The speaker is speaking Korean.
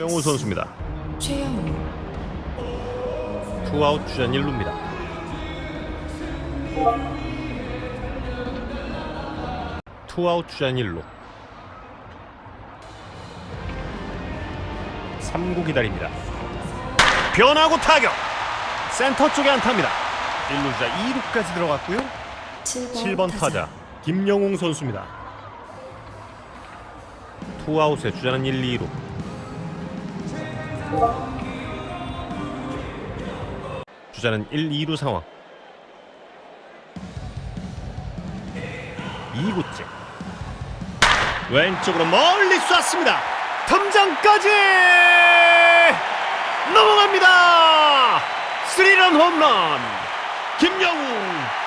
명우 선수입니다. 최영우 투아웃 주전 1루입니다. 투아웃 주전 1루. 3구 기다립니다. 변하고 타격. 센터 쪽에 안타입니다. 1루자 2루까지 들어갔고요. 7번 타자 김영웅 선수입니다. 투아웃에 주자는 1, 2루. 주자는 1, 2루 상황. 2구째. 왼쪽으로 멀리 쐈습니다. 탐장까지 넘어갑니다. 스리런 홈런. 김영웅